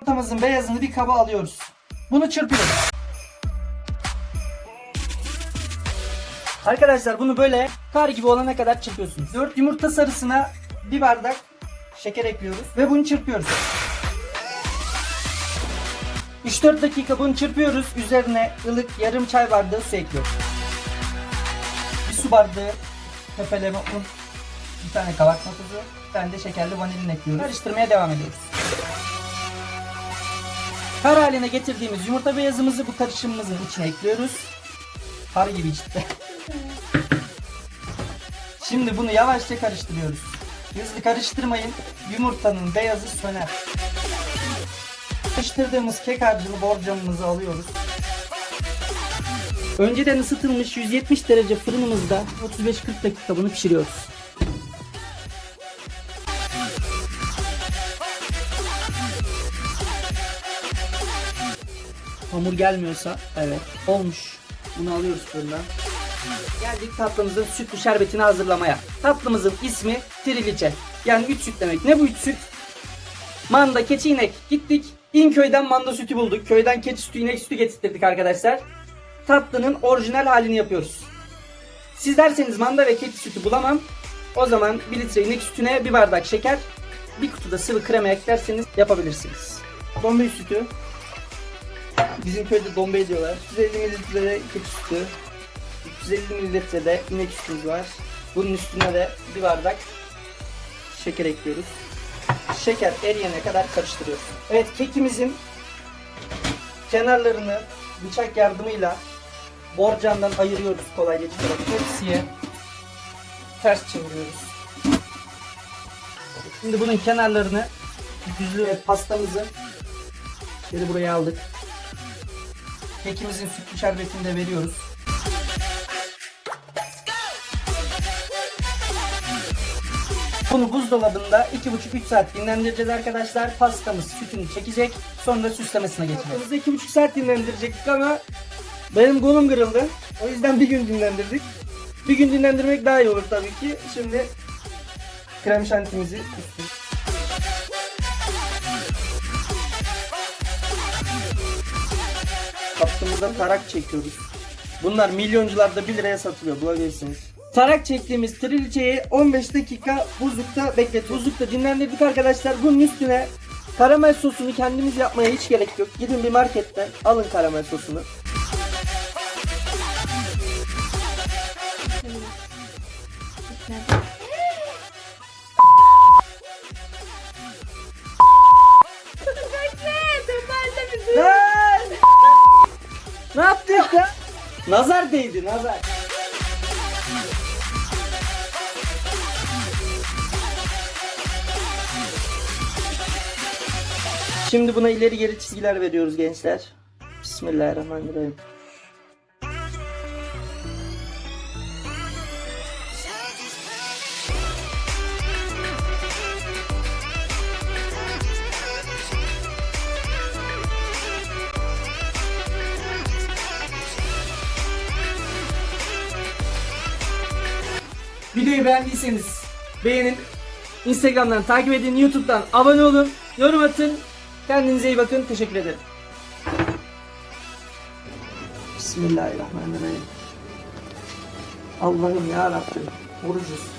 Yumurtamızın beyazını bir kaba alıyoruz. Bunu çırpıyoruz. Arkadaşlar bunu böyle kar gibi olana kadar çırpıyorsunuz. 4 yumurta sarısına bir bardak şeker ekliyoruz ve bunu çırpıyoruz. 3-4 dakika bunu çırpıyoruz. Üzerine ılık yarım çay bardağı su ekliyoruz. Bir su bardağı tepeleme un, bir tane kabartma tuzu, bir tane de şekerli vanilin ekliyoruz. Karıştırmaya devam ediyoruz. Kar haline getirdiğimiz yumurta beyazımızı bu karışımımızın içine ekliyoruz. Kar gibi cidden. Şimdi bunu yavaşça karıştırıyoruz. Hızlı karıştırmayın. Yumurtanın beyazı söner. Karıştırdığımız kek harcını borcamımıza alıyoruz. Önceden ısıtılmış 170 derece fırınımızda 35-40 dakika bunu pişiriyoruz. Hamur gelmiyorsa evet olmuş. Bunu alıyoruz fırından. Geldik tatlımızın sütlü şerbetini hazırlamaya. Tatlımızın ismi triliçe. Yani 3 süt demek. Ne bu 3 süt? Manda, keçi, inek. Gittik. İnköy'den manda sütü bulduk. Köyden keçi sütü, inek sütü getirttirdik arkadaşlar. Tatlının orijinal halini yapıyoruz. Siz derseniz manda ve keçi sütü bulamam. O zaman 1 litre inek sütüne bir bardak şeker, bir kutuda sıvı krema eklerseniz yapabilirsiniz. Bombay sütü. Bizim köyde dombey diyorlar. 350 mililitre keçi sütü. 350 mililitre de inek sütümüz var. Bunun üstüne de bir bardak şeker ekliyoruz. Şeker eriyene kadar karıştırıyoruz. Evet kekimizin kenarlarını bıçak yardımıyla borcamdan ayırıyoruz kolayca çıkarak. Hepsiye ters çeviriyoruz. Şimdi bunun kenarlarını düzlü pastamızı geri buraya aldık. Kekimizin sütlü şerbetini de veriyoruz. Bunu buzdolabında 2,5-3 saat dinlendireceğiz arkadaşlar. Pastamız sütünü çekecek. Sonra süslemesine geçeceğiz. 2,5 saat dinlendirecektik ama benim kolum kırıldı. O yüzden bir gün dinlendirdik. Bir gün dinlendirmek daha iyi olur tabii ki. Şimdi krem şantimizi üstüne. Kaptığımızda tarak çekiyoruz. Bunlar milyoncularda 1 liraya satılıyor bulabilirsiniz. Tarak çektiğimiz trilceyi 15 dakika buzlukta bekletiyoruz. Buzlukta dinlendirdik arkadaşlar. Bunun üstüne karamel sosunu kendimiz yapmaya hiç gerek yok. Gidin bir marketten alın karamel sosunu. Lan! Nazar değdi nazar. Şimdi buna ileri geri çizgiler veriyoruz gençler. Bismillahirrahmanirrahim. Videoyu beğendiyseniz beğenin. Instagram'dan takip edin. YouTube'dan abone olun. Yorum atın. Kendinize iyi bakın. Teşekkür ederim. Bismillahirrahmanirrahim. Allah'ım ya Rabbim. Orucuz.